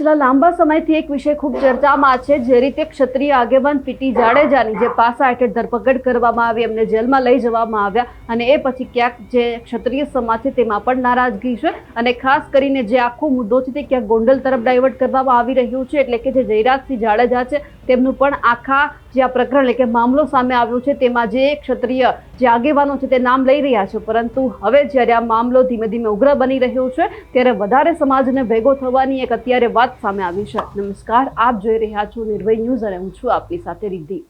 છેલ્લા લાંબા સમયથી એક વિષય ખૂબ ચર્ચામાં છે, જે રીતે ક્ષત્રિય આગેવાન પીટી જાડેજાની જે પાસા હેઠળ ધરપકડ કરવામાં આવી, એમને જેલમાં લઈ જવામાં આવ્યા અને એ પછી ક્યાંક જે ક્ષત્રિય સમાજ છે તેમાં પણ નારાજગી છે અને ખાસ કરીને જે આખો મુદ્દો છે તે ક્યાંક ગોંડલ તરફ ડાયવર્ટ કરવામાં આવી રહ્યું છે, એટલે કે જે જયરાજસિંહ જાડેજા છે તેમનું પણ આખા જે આ પ્રકરણ, એટલે કે મામલો સામે આવ્યો છે, તેમાં જે ક્ષત્રિય જે આગેવાનો છે તે નામ લઈ રહ્યા છે, પરંતુ હવે જ્યારે આ મામલો ધીમે ધીમે ઉગ્ર બની રહ્યો છે, ત્યારે વધારે સમાજને ભેગો થવાની એક અત્યારે વાત સામે આવી છે. નમસ્કાર, આપ જોઈ રહ્યા છો નિર્ભય ન્યૂઝ અને હું છું આપની સાથે રિદ્ધિ.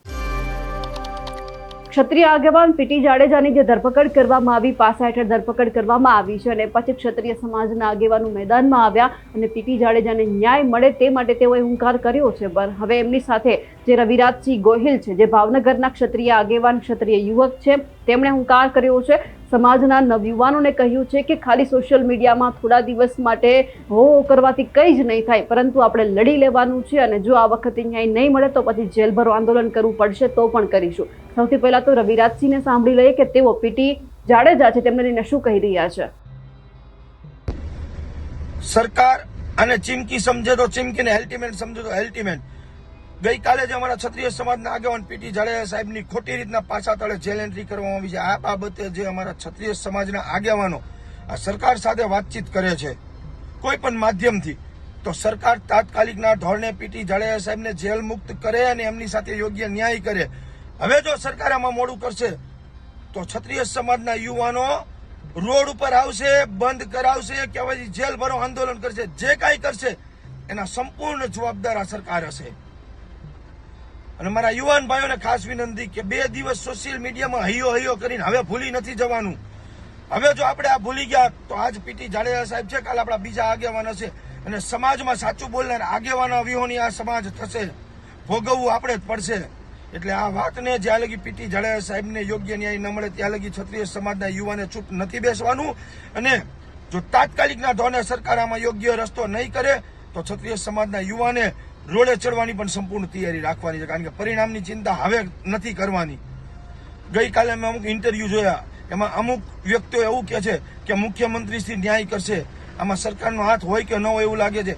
ક્ષત્રિય આગેવાન પીટી જાડેજાની જે ધરપકડ કરવામાં આવી, પાસા હેઠળ ધરપકડ કરવામાં આવી છે અને પછી ક્ષત્રિય સમાજના આગેવાનો મેદાનમાં આવ્યા અને પીટી જાડેજાને ન્યાય મળે તે માટે તેઓએ હુંકાર કર્યો છે. પણ હવે એમની સાથે જે રવિરાજસિંહ ગોહિલ છે, જે ભાવનગરના ક્ષત્રિય આગેવાન, ક્ષત્રિય યુવક છે તેમણે હુંકાર કર્યો છે. સમાજના નવયુવાનોને કહ્યું છે કે ખાલી સોશિયલ મીડિયામાં થોડા દિવસ માટે હો કરવાથી કંઈ જ નહીં થાય, પરંતુ આપણે લડી લેવાનું છે અને જો આ વખતે ન્યાય નહીં મળે તો પછી જેલભરો આંદોલન કરવું પડશે તો પણ કરીશું. સૌથી પહેલા તો રવિરાજસિંહને સાંભળી લઈએ કે તેઓ પીટી જાડેજા છે. તેમને લઈને શું કહી રહ્યા છે? સરકાર અને ચીમકી સમજે તો ચીમકી ને હેલ્ટીમેન્ટ સમજે તો હેલ્ટીમેન્ટ ગઈકાલે જ અમારા ક્ષત્રિય સમાજના આગેવાન પીટી જાડેજા સાહેબની ખોટી રીતના પાછા તળે જેલ એન્ટ્રી કરવામાં આવી છે. આ બાબતે જે અમારા ક્ષત્રિય સમાજના આગેવાનો આ સરકાર સાથે વાતચીત કરે છે, કોઈ પણ માધ્યમથી, તો સરકાર તાત્કાલિકના ધોરણે પીટી જાડેજા સાહેબને જેલ મુક્ત કરે અને એમની સાથે યોગ્ય ન્યાય કરે. હવે જો સરકાર આમાં મોડું કરશે, તો ક્ષત્રિય સમાજના યુવાનો રોડ ઉપર આવશે, બંધ કરાવશે કે પછી જેલ ભરો આંદોલન કરશે. જે કાંઈ કરશે, એના સંપૂર્ણ જવાબદાર આ સરકાર હશે. અને મારા યુવાન ભાઈઓને ખાસ વિનંતી કે બે દિવસ સોશિયલ મીડિયામાં હૈયો હૈયો કરીને હવે ભૂલી નથી જવાનું. હવે જો આપણે આ ભૂલી ગયા તો આજ પીટી જાડેજા સાહેબ છે, કાલે આપણા બીજા આગેવાન હશે. અને સમાજમાં સાચું બોલનાર આગેવાના વિહોની આ સમાજ થશે. ભોગવવું આપણે જ પડશે. એટલે આ વાતને જ્યાં લગી પીટી જાડેજા સાહેબને યોગ્ય ન્યાય ન મળે, ત્યાં લગી ક્ષત્રિય સમાજના યુવાને ચૂપ નથી બેસવાનું. અને જો તાત્કાલિકના ધોરણે સરકાર આમાં યોગ્ય રસ્તો નહીં કરે, તો ક્ષત્રિય સમાજના યુવાને રોડે ચડવાની પણ સંપૂર્ણ તૈયારી રાખવાની છે, કારણ કે પરિણામની ચિંતા હવે નથી કરવાની. ગઈકાલે મેં અમુક ઇન્ટરવ્યુ જોયા. એમાં અમુક વ્યક્તિઓ એવું કહે છે કે મુખ્યમંત્રીશ્રી ન્યાય કરશે. આમાં સરકારનો હાથ હોય કે ન હોય એવું લાગે છે.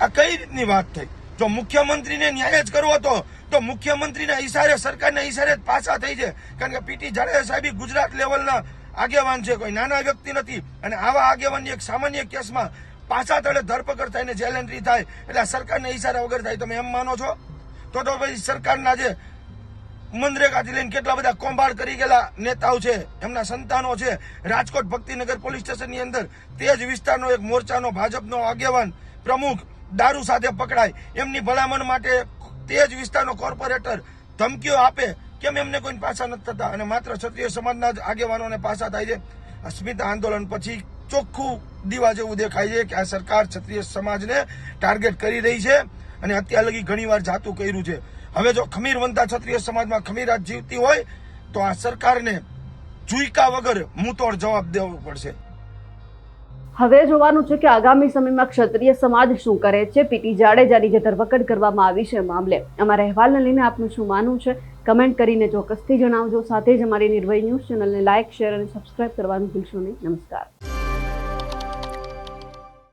આ કઈ રીતની વાત થઈ? જો મુખ્યમંત્રીને ન્યાય જ કરવો હતો, તો મુખ્યમંત્રીના ઈશારે, સરકારના ઈશારે જ પાછા થઈ છે. કારણ કે પીટી જાડેજા સાહેબ ગુજરાત લેવલના આગેવાન છે, કોઈ નાના વ્યક્તિ નથી. અને આવા આગેવાનની એક સામાન્ય કેસમાં પાછા તળે ધરપકડ થઈને જેલ એન્ટ્રી થાય, એટલે સરકારના ઈશારા વગર થાય. તમે એમ માનો છો? તો તો ભાઈ સરકારના જે મનરેગાથી લઈને કેટલા બધા કૌભાંડ કરી ગયેલા નેતાઓ છે, એમના સંતાનો છે, રાજકોટ ભક્તિનગર પોલીસ સ્ટેશનની અંદર તે જ વિસ્તારનો એક મોરચાનો ભાજપનો આગેવાન પ્રમુખ દારૂ સાથે પકડાય. એમની ભલામણ માટે તે જ વિસ્તારનો કોર્પોરેટર ધમકીઓ આપે. કેમ એમને કોઈ પાછા નથી થતા? અને માત્ર ક્ષત્રિય સમાજના જ આગેવાનોને પાછા થાય છે. અસ્મિતા આંદોલન પછી ચોખ્ખું દીવા જેવું દેખાય છે કે આ સરકાર ક્ષત્રિય સમાજને ટાર્ગેટ કરી રહી છે અને અત્યાર લગી ઘણીવાર જાતું કર્યું છે. હવે જો ખમીર વનતા ક્ષત્રિય સમાજમાં ખમીરાત જીવતી હોય, તો આ સરકારને જુઈકા વગર મુતોડ જવાબ દેવો પડશે. હવે જોવાનું છે કે આગામી સમયમાં ક્ષત્રિય સમાજ શું કરે છે? પીટી જાડેજાની જે ધરપકડ કરવામાં આવી છે મામલે. અમારા અહેવાલને લઈને આપનું શું માનવું છે? કમેન્ટ કરીને ચોક્કસથી જણાવજો. સાથે જ અમારી નિર્ભય ન્યૂઝ ચેનલને લાઇક શેર અને સબસ્ક્રાઇબ કરવાનું ભૂલશો નહીં. નમસ્કાર.